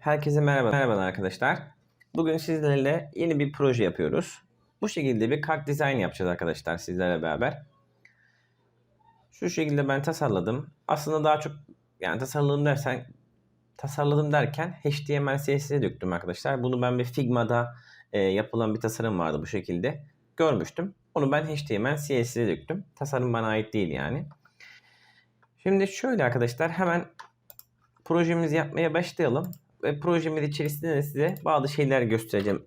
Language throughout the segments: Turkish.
Herkese merhaba. Merhaba arkadaşlar. Bugün sizlerle yeni bir proje yapıyoruz. Bu şekilde bir kart dizayn yapacağız arkadaşlar sizlerle beraber. Şu şekilde ben tasarladım. Aslında daha çok yani tasarladım dersen tasarladım derken HTML CSS'e döktüm arkadaşlar. Bunu ben bir Figma'da e, yapılan bir tasarım vardı bu şekilde. Görmüştüm. Onu ben HTML CSS'e döktüm. Tasarım bana ait değil yani. Şimdi şöyle arkadaşlar hemen projemizi yapmaya başlayalım. Ve projemin içerisinde de size bazı şeyler göstereceğim.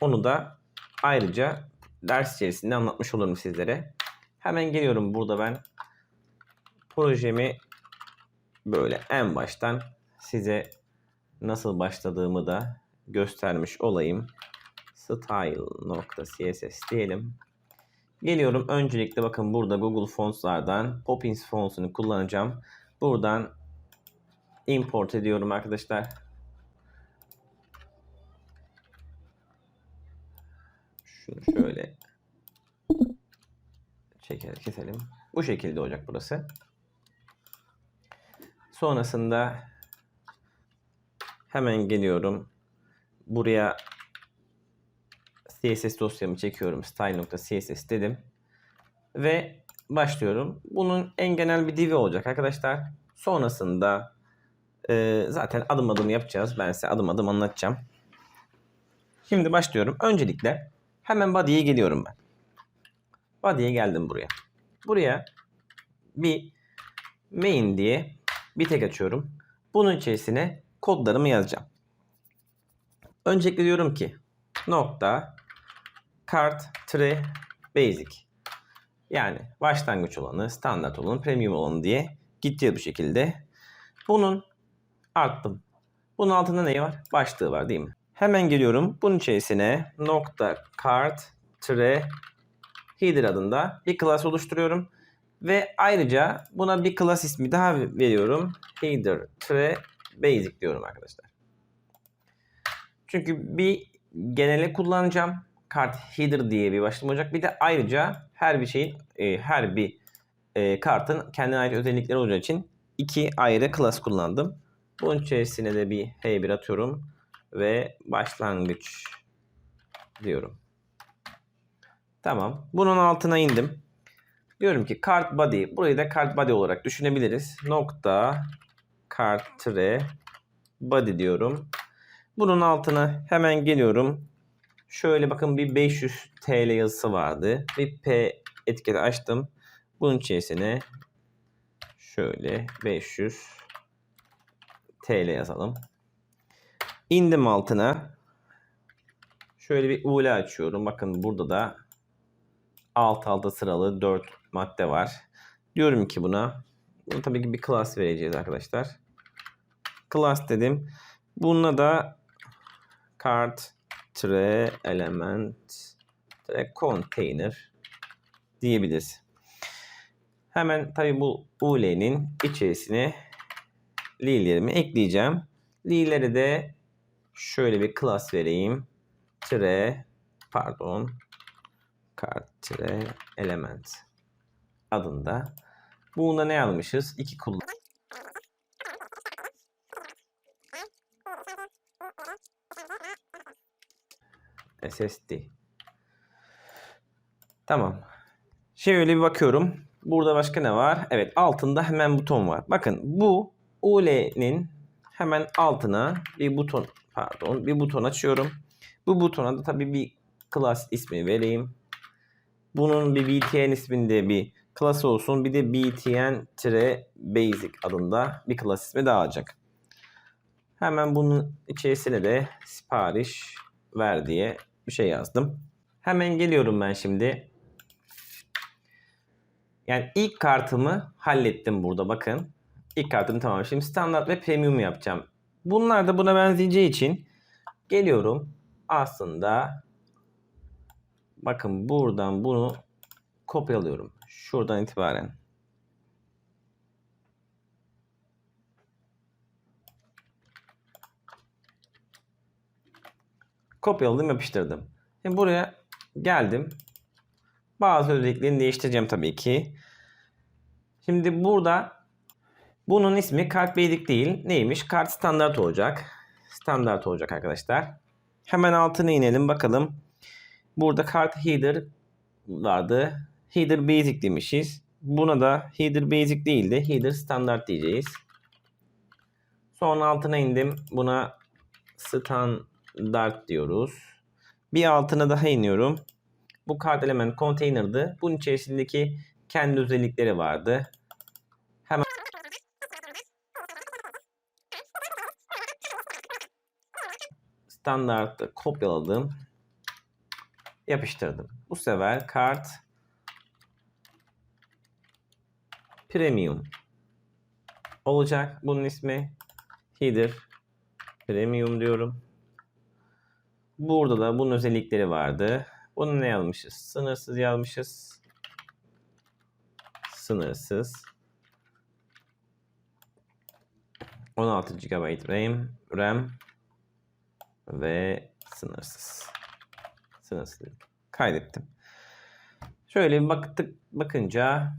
Onu da ayrıca ders içerisinde anlatmış olurum sizlere. Hemen geliyorum burada ben projemi böyle en baştan size nasıl başladığımı da göstermiş olayım. Style.css diyelim. Geliyorum öncelikle bakın burada Google Fonts'lardan Poppins Fonts'unu kullanacağım. Buradan import ediyorum arkadaşlar. Şunu şöyle çeker keselim. Bu şekilde olacak burası. Sonrasında hemen geliyorum. Buraya CSS dosyamı çekiyorum. Style.css dedim. Ve başlıyorum. Bunun en genel bir divi olacak arkadaşlar. Sonrasında e, zaten adım adım yapacağız. Ben size adım adım anlatacağım. Şimdi başlıyorum. Öncelikle hemen body'ye geliyorum ben. Body'ye geldim buraya. Buraya bir main diye bir tek açıyorum. Bunun içerisine kodlarımı yazacağım. Öncelikle diyorum ki nokta kart tre basic. Yani başlangıç olanı, standart olanı, premium olanı diye gidiyor bu şekilde. Bunun arttım. Bunun altında ne var? Başlığı var değil mi? Hemen geliyorum. Bunun içerisine nokta kart tre header adında bir class oluşturuyorum. Ve ayrıca buna bir class ismi daha veriyorum. Header tre basic diyorum arkadaşlar. Çünkü bir genele kullanacağım. Kart header diye bir başlığım olacak. Bir de ayrıca her bir şeyin e, her bir e, kartın kendine ait özellikleri olacağı için iki ayrı class kullandım. Bunun içerisine de bir H1 atıyorum ve başlangıç diyorum. Tamam. Bunun altına indim. Diyorum ki kart body. Burayı da kart body olarak düşünebiliriz. Nokta kart tre body diyorum. Bunun altına hemen geliyorum. Şöyle bakın bir 500 TL yazısı vardı. Bir P etiketi açtım. Bunun içerisine şöyle 500 TL yazalım. İndim altına. Şöyle bir UL açıyorum. Bakın burada da alt alta sıralı 4 madde var. Diyorum ki buna bunu tabii ki bir class vereceğiz arkadaşlar. Class dedim. Bununla da kart tre element tre container diyebiliriz. Hemen tabii bu UL'nin içerisine li'lerimi ekleyeceğim. Li'lere de şöyle bir class vereyim. Tre pardon kart tre element adında. Bunda ne almışız? İki kullan. SSD. Tamam. Şöyle bir bakıyorum. Burada başka ne var? Evet altında hemen buton var. Bakın bu UL'nin hemen altına bir buton pardon bir buton açıyorum. Bu butona da tabii bir class ismi vereyim. Bunun bir btn isminde bir class olsun. Bir de btn-basic adında bir class ismi daha alacak. Hemen bunun içerisine de sipariş ver diye bir şey yazdım. Hemen geliyorum ben şimdi. Yani ilk kartımı hallettim burada bakın. İlk kartım tamam. Şimdi standart ve premium yapacağım. Bunlar da buna benzeyeceği için geliyorum. Aslında bakın buradan bunu kopyalıyorum. Şuradan itibaren. Kopyaladım yapıştırdım. Şimdi buraya geldim. Bazı özelliklerini değiştireceğim tabii ki. Şimdi burada Bunun ismi kart basic değil. Neymiş? Kart standart olacak. Standart olacak arkadaşlar. Hemen altına inelim bakalım. Burada kart header vardı. Header basic demişiz. Buna da header basic değil de header standart diyeceğiz. Sonra altına indim. Buna standart diyoruz. Bir altına daha iniyorum. Bu kart element container'dı. Bunun içerisindeki kendi özellikleri vardı. Standartı kopyaladım. Yapıştırdım. Bu sefer kart premium olacak. Bunun ismi header premium diyorum. Burada da bunun özellikleri vardı. Bunu ne yazmışız? Sınırsız yazmışız. Sınırsız. 16 GB RAM, RAM ve sınırsız. Sınırsız. Kaydettim. Şöyle bir baktık bakınca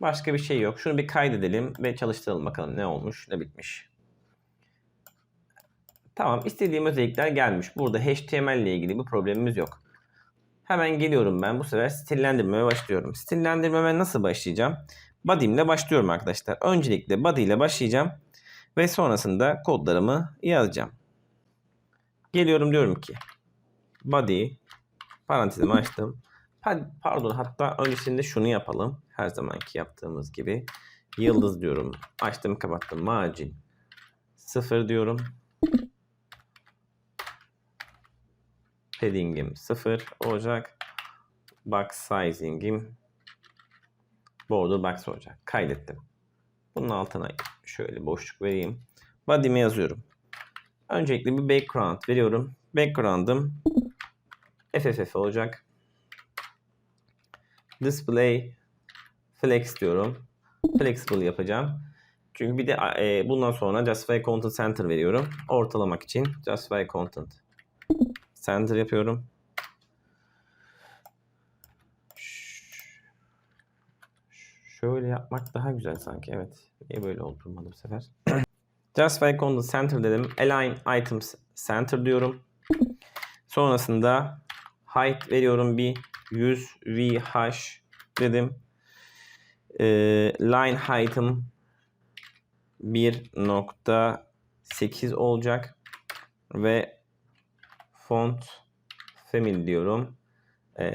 başka bir şey yok. Şunu bir kaydedelim ve çalıştıralım bakalım ne olmuş, ne bitmiş. Tamam istediğim özellikler gelmiş. Burada HTML ile ilgili bir problemimiz yok. Hemen geliyorum ben bu sefer stillendirmeye başlıyorum. Stillendirmeme nasıl başlayacağım? Body ile başlıyorum arkadaşlar. Öncelikle body ile başlayacağım. Ve sonrasında kodlarımı yazacağım. Geliyorum diyorum ki body parantezimi açtım. Pardon hatta öncesinde şunu yapalım. Her zamanki yaptığımız gibi. Yıldız diyorum. Açtım kapattım. Margin 0 diyorum. Padding'im 0 olacak. Box sizing'im border box olacak. Kaydettim. Bunun altına şöyle boşluk vereyim. Body'mi yazıyorum. Öncelikle bir background veriyorum. Background'ım FFF olacak. Display flex diyorum. Flexible yapacağım. Çünkü bir de e, bundan sonra Justify Content Center veriyorum. Ortalamak için Justify Content Center yapıyorum. Şöyle yapmak daha güzel sanki. Evet. Niye böyle oldu bu sefer? Justify Content Center dedim. Align Items Center diyorum. Sonrasında height veriyorum bir 100 VH dedim. Ee, line height'ım 1.8 olacak ve font family diyorum. Ee,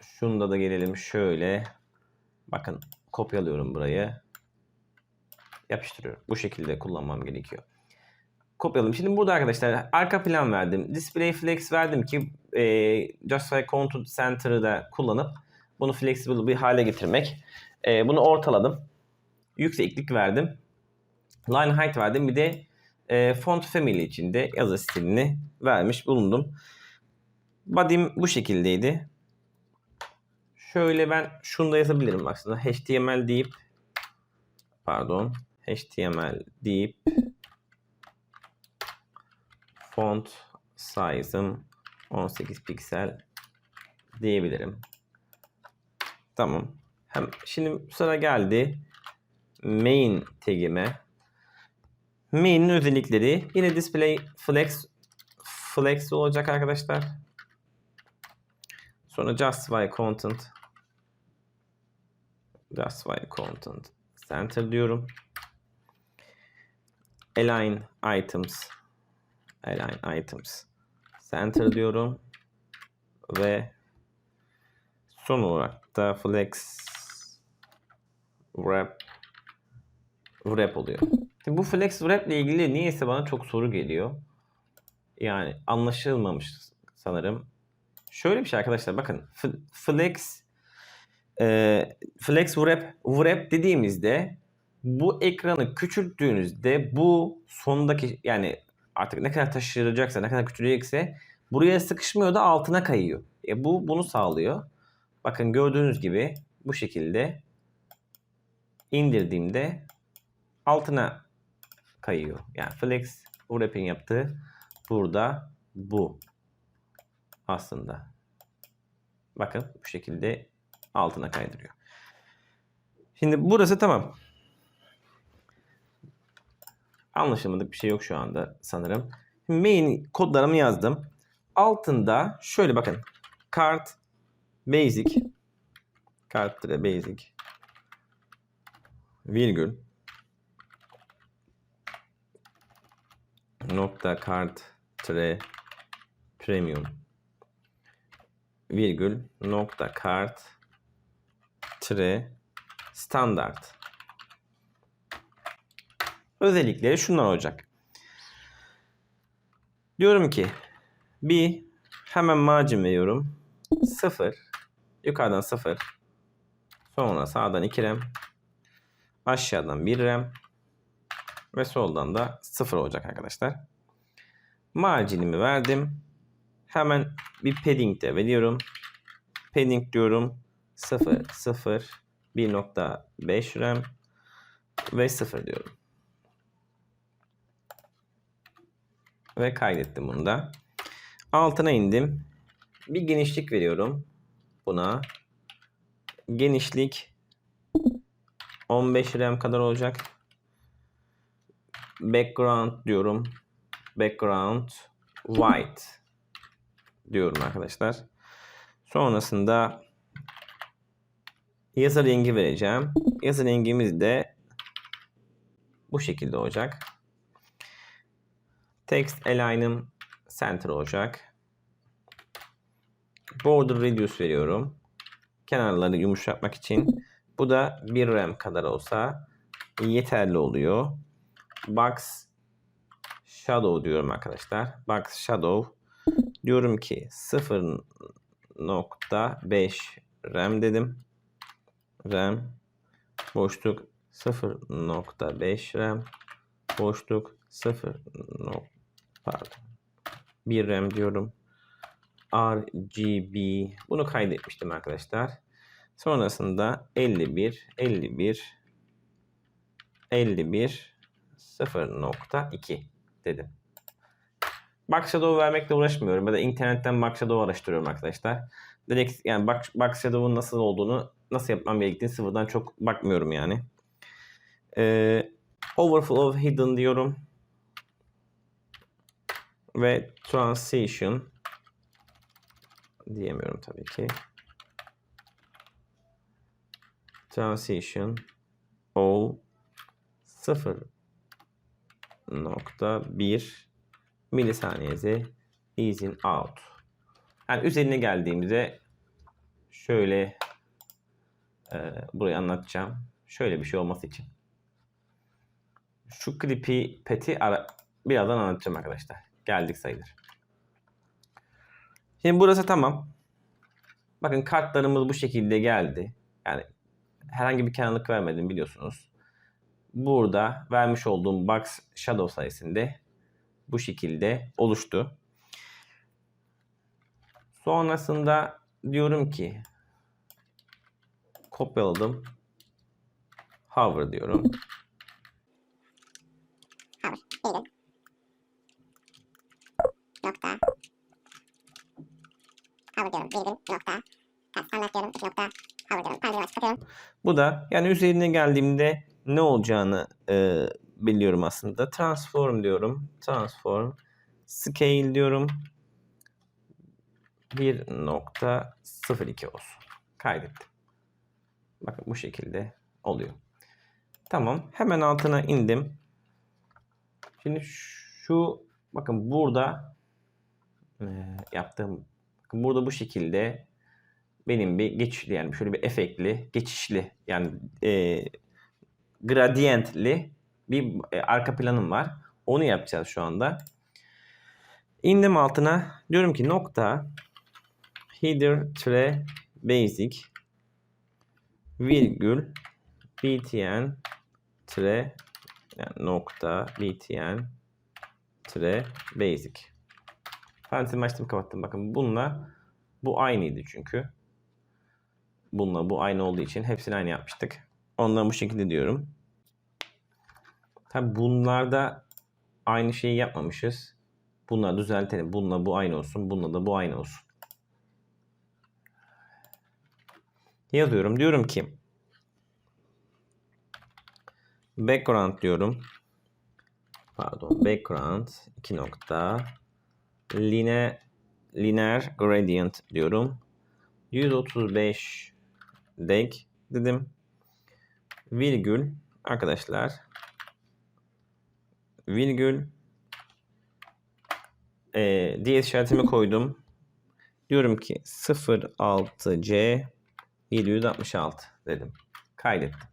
şunda da gelelim şöyle. Bakın kopyalıyorum burayı. Yapıştırıyorum. Bu şekilde kullanmam gerekiyor. Kopyaladım. Şimdi burada arkadaşlar arka plan verdim. Display flex verdim ki e, Justify Content Center'ı da kullanıp bunu flexible bir hale getirmek. E, bunu ortaladım. Yükseklik verdim. Line height verdim. Bir de e, font family içinde yazı stilini vermiş bulundum. Body'm bu şekildeydi. Şöyle ben şunu da yazabilirim aslında. HTML deyip pardon HTML deyip font size'ım 18 piksel diyebilirim. Tamam. Hem şimdi sıra geldi main tag'ime. Main'in özellikleri yine display flex flex olacak arkadaşlar. Sonra justify content justify content center diyorum. Align items align items center diyorum ve son olarak da flex wrap wrap oluyor. Şimdi bu flex wrap ile ilgili niyeyse bana çok soru geliyor. Yani anlaşılmamış sanırım. Şöyle bir şey arkadaşlar bakın flex e, flex wrap wrap dediğimizde bu ekranı küçülttüğünüzde bu sondaki yani artık ne kadar taşıracaksa ne kadar küçülecekse buraya sıkışmıyor da altına kayıyor. E bu bunu sağlıyor. Bakın gördüğünüz gibi bu şekilde indirdiğimde altına kayıyor. Yani flex wrapping yaptığı burada bu aslında. Bakın bu şekilde altına kaydırıyor. Şimdi burası tamam. Anlaşılmadık bir şey yok şu anda sanırım. Main kodlarımı yazdım. Altında şöyle bakın. Kart basic tire basic virgül nokta kart tire premium virgül nokta kart tire standart özellikleri şunlar olacak. Diyorum ki bir hemen margin veriyorum. 0 yukarıdan 0 sonra sağdan 2 rem aşağıdan 1 rem ve soldan da 0 olacak arkadaşlar. Marginimi verdim. Hemen bir padding de veriyorum. Padding diyorum 0 0 1.5 rem ve 0 diyorum. Ve kaydettim bunu da. Altına indim. Bir genişlik veriyorum buna. Genişlik 15 rem kadar olacak. Background diyorum. Background white diyorum arkadaşlar. Sonrasında yazı rengi vereceğim. Yazı rengimiz de bu şekilde olacak. Text align'ım center olacak. Border radius veriyorum. Kenarları yumuşatmak için. Bu da 1 rem kadar olsa yeterli oluyor. Box shadow diyorum arkadaşlar. Box shadow diyorum ki 0.5 rem dedim. Rem boşluk 0.5 rem boşluk 0. Pardon. 1 rem diyorum. RGB bunu kaydetmiştim arkadaşlar. Sonrasında 51 51 51 0.2 dedim. Box Shadow vermekle uğraşmıyorum. Ya da internetten Box Shadow araştırıyorum arkadaşlar. Direkt yani Box, Box Shadow'un nasıl olduğunu, nasıl yapmam gerektiğini sıfırdan çok bakmıyorum yani. Ee, overflow hidden diyorum. Ve transition diyemiyorum tabii ki. Transition all 0.1 milisaniyesi is in out. Yani üzerine geldiğimizde şöyle e, burayı anlatacağım. Şöyle bir şey olması için. Şu klipi peti ara, birazdan anlatacağım arkadaşlar. Geldik sayılır. Şimdi burası tamam. Bakın kartlarımız bu şekilde geldi. Yani herhangi bir kenarlık vermedim biliyorsunuz. Burada vermiş olduğum box shadow sayesinde bu şekilde oluştu. Sonrasında diyorum ki kopyaladım. Hover diyorum. Hover. Nokta. Hover diyorum. Nokta. İki nokta. Hover diyorum. Kapatıyorum. Bu da yani üzerine geldiğimde ne olacağını e, biliyorum aslında. Transform diyorum. Transform. Scale diyorum. 1.02 olsun. Kaydettim. Bakın bu şekilde oluyor. Tamam. Hemen altına indim. Şimdi şu bakın burada e, yaptığım bakın burada bu şekilde benim bir geçişli yani şöyle bir efektli, geçişli yani e, gradientli bir e, arka planım var. Onu yapacağız şu anda. İndim altına. Diyorum ki nokta header tire basic virgül btn tire yani nokta btn tire basic. Parantezimi açtım kapattım. Bakın bununla bu aynıydı çünkü. Bununla bu aynı olduğu için hepsini aynı yapmıştık. Ondan bu şekilde diyorum. Tabi bunlarda aynı şeyi yapmamışız. Bunları düzeltelim. Bununla bu aynı olsun. Bununla da bu aynı olsun. Yazıyorum. Diyorum ki Background diyorum. Pardon. Background 2 nokta. Linear, linear gradient diyorum. 135 denk dedim. Virgül arkadaşlar. Virgül e, diye işaretimi koydum. Diyorum ki 06C 766 dedim. Kaydettim.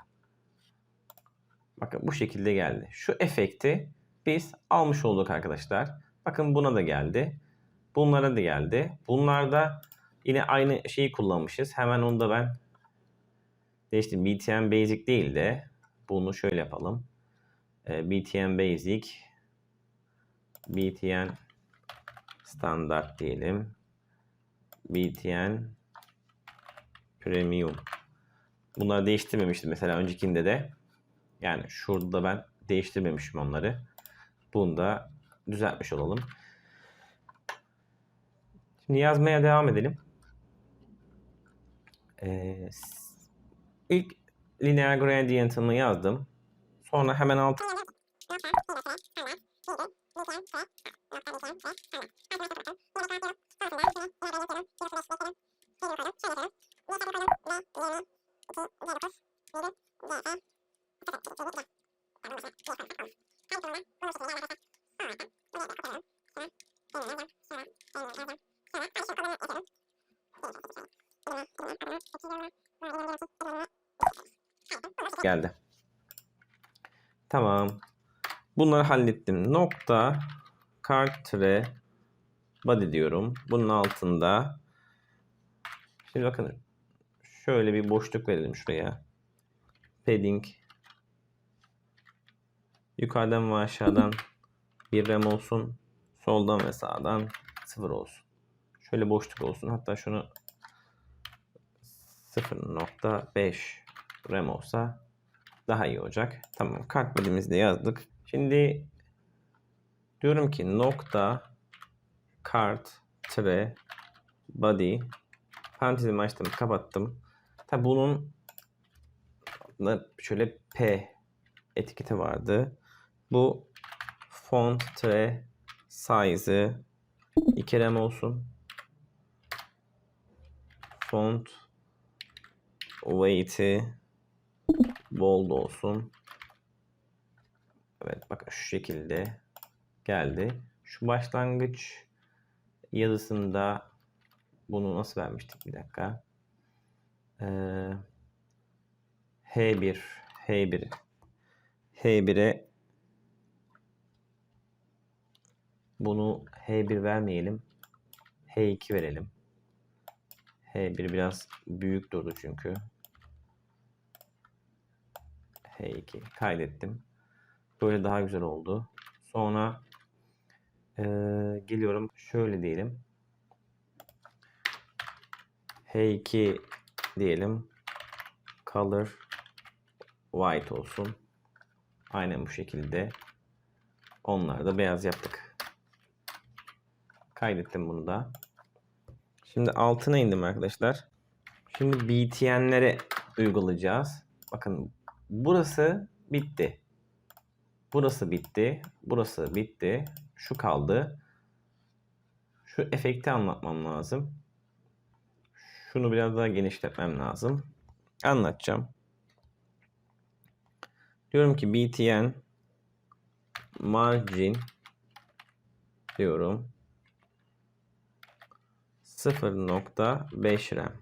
Bakın bu şekilde geldi. Şu efekti biz almış olduk arkadaşlar. Bakın buna da geldi. Bunlara da geldi. Bunlarda yine aynı şeyi kullanmışız. Hemen onu da ben değiştim. BTN Basic değil de bunu şöyle yapalım. Ee, BTN Basic BTN Standart diyelim. BTN Premium. Bunları değiştirmemiştim mesela öncekinde de. Yani şurada ben değiştirmemişim onları. Bunu da düzeltmiş olalım. Şimdi yazmaya devam edelim. Ee, ilk linear gradient'ımı yazdım. Sonra hemen alt geldi. Tamam. Bunları hallettim. Nokta kart tire body diyorum. Bunun altında şimdi bakın şöyle bir boşluk verelim şuraya. Padding yukarıdan ve aşağıdan bir rem olsun. Soldan ve sağdan sıfır olsun. Şöyle boşluk olsun. Hatta şunu 0.5 rem olsa daha iyi olacak. Tamam kart body'mizi de yazdık. Şimdi diyorum ki nokta kart tire body parantezimi açtım kapattım. Tabi bunun şöyle P etiketi vardı. Bu font tire size'ı 2 rem olsun. Font weight'i bold olsun. Evet bakın şu şekilde geldi. Şu başlangıç yazısında bunu nasıl vermiştik bir dakika. Ee, H1 H1 H1'e bunu H1 vermeyelim. H2 verelim. H1 biraz büyük durdu çünkü. H2 kaydettim. Böyle daha güzel oldu. Sonra eee, geliyorum şöyle diyelim. H2 diyelim. Color white olsun. Aynen bu şekilde. Onlar da beyaz yaptık. Kaydettim bunu da. Şimdi altına indim arkadaşlar. Şimdi BTN'lere uygulayacağız. Bakın burası bitti. Burası bitti. Burası bitti. Şu kaldı. Şu efekti anlatmam lazım. Şunu biraz daha genişletmem lazım. Anlatacağım. Diyorum ki BTN margin diyorum. 0.5 rem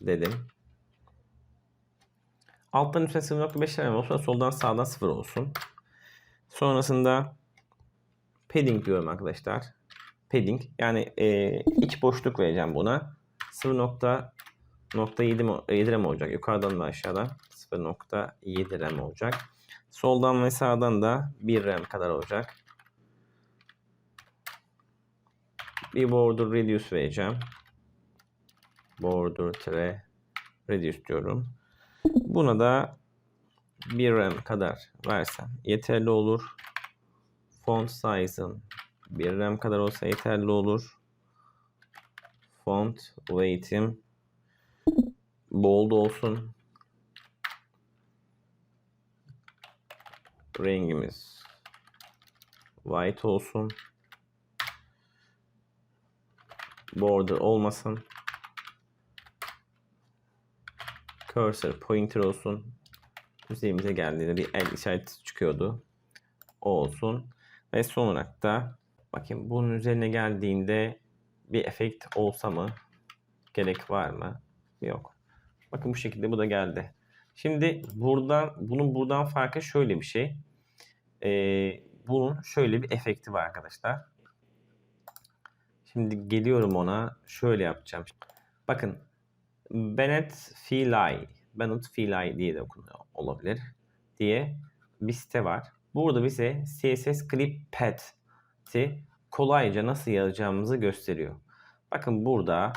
dedim. Alttan üstte 0.5 rem olsun. Soldan sağdan 0 olsun. Sonrasında padding diyorum arkadaşlar. Padding yani e, iç boşluk vereceğim buna. 0.7 rem olacak. Yukarıdan ve aşağıdan 0.7 rem olacak. Soldan ve sağdan da 1 rem kadar olacak. Bir border reduce vereceğim. Border tire reduce diyorum. Buna da 1 rem kadar versem yeterli olur. Font size'ın 1 rem kadar olsa yeterli olur. Font weight'im bold olsun. Rengimiz white olsun. Border olmasın. Cursor pointer olsun. Üzerimize geldiğinde bir el işareti çıkıyordu. O olsun. Ve son olarak da bakayım bunun üzerine geldiğinde bir efekt olsa mı? Gerek var mı? Yok. Bakın bu şekilde bu da geldi. Şimdi buradan bunun buradan farkı şöyle bir şey. Ee, bunun şöyle bir efekti var arkadaşlar. Şimdi geliyorum ona. Şöyle yapacağım. Bakın Bennett Feely, Bennett Feely diye de okunuyor olabilir diye bir site var. Burada bize CSS Clip Path'i kolayca nasıl yazacağımızı gösteriyor. Bakın burada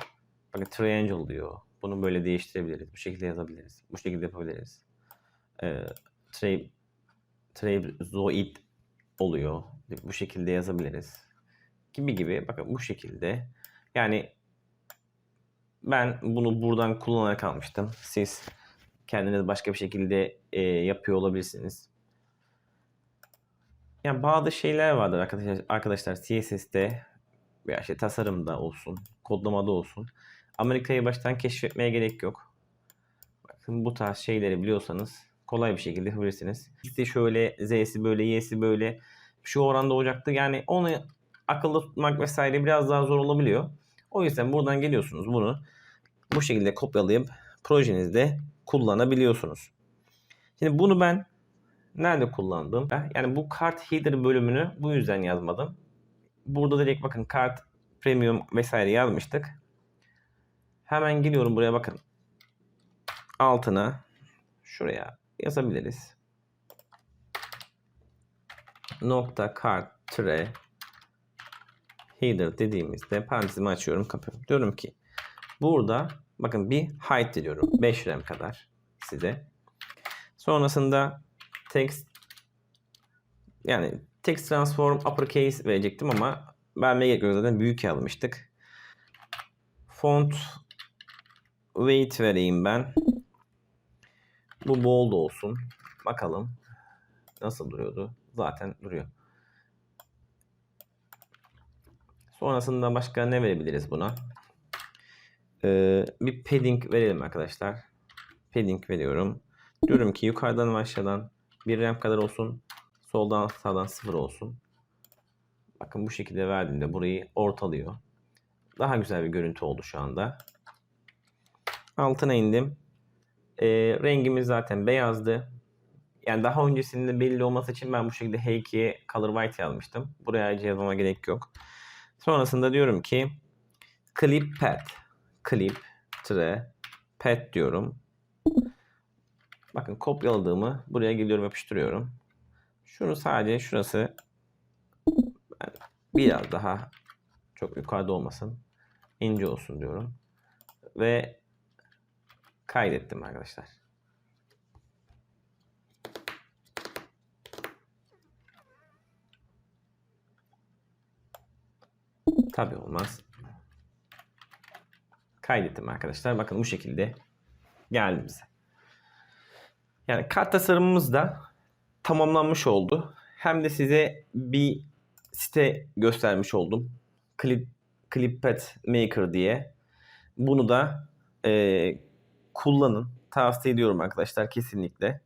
bakın triangle diyor. Bunu böyle değiştirebiliriz. Bu şekilde yazabiliriz. Bu şekilde yapabiliriz. Ee, tra- trapezoid oluyor. Bu şekilde yazabiliriz. Gibi gibi. Bakın bu şekilde. Yani ben bunu buradan kullanarak almıştım. Siz kendiniz başka bir şekilde e, yapıyor olabilirsiniz. Yani bazı şeyler vardır arkadaşlar, arkadaşlar CSS'te veya işte tasarımda olsun, kodlamada olsun. Amerika'yı baştan keşfetmeye gerek yok. Bakın bu tarz şeyleri biliyorsanız kolay bir şekilde yapabilirsiniz. İşte şöyle Z'si böyle, Y'si böyle şu oranda olacaktı. Yani onu akılda tutmak vesaire biraz daha zor olabiliyor. O yüzden buradan geliyorsunuz bunu bu şekilde kopyalayıp projenizde kullanabiliyorsunuz. Şimdi bunu ben nerede kullandım? Yani bu kart header bölümünü bu yüzden yazmadım. Burada direkt bakın kart premium vesaire yazmıştık. Hemen geliyorum buraya bakın. Altına şuraya yazabiliriz. Nokta kart tire header dediğimizde parantezimi açıyorum kapıyorum. Diyorum ki burada bakın bir height diyorum. 5 rem kadar size. Sonrasında text yani text transform uppercase verecektim ama vermeye gerek yok zaten büyük yazmıştık. Font weight vereyim ben. Bu bold olsun. Bakalım nasıl duruyordu. Zaten duruyor. Sonrasında başka ne verebiliriz buna? Ee, bir padding verelim arkadaşlar. Padding veriyorum. Diyorum ki yukarıdan ve aşağıdan bir rem kadar olsun. Soldan sağdan sıfır olsun. Bakın bu şekilde verdiğimde burayı ortalıyor. Daha güzel bir görüntü oldu şu anda. Altına indim. Ee, rengimiz zaten beyazdı. Yani daha öncesinde belli olması için ben bu şekilde H2'ye Color White yazmıştım. Buraya ayrıca gerek yok. Sonrasında diyorum ki Clip Path. Clip tre Path diyorum. Bakın kopyaladığımı buraya geliyorum yapıştırıyorum. Şunu sadece şurası biraz daha çok yukarıda olmasın. ince olsun diyorum. Ve kaydettim arkadaşlar. Tabii olmaz. Kaydettim arkadaşlar. Bakın bu şekilde geldi bize. Yani kart tasarımımız da tamamlanmış oldu. Hem de size bir site göstermiş oldum. Clip, Clippad Maker diye. Bunu da e, kullanın. Tavsiye ediyorum arkadaşlar kesinlikle.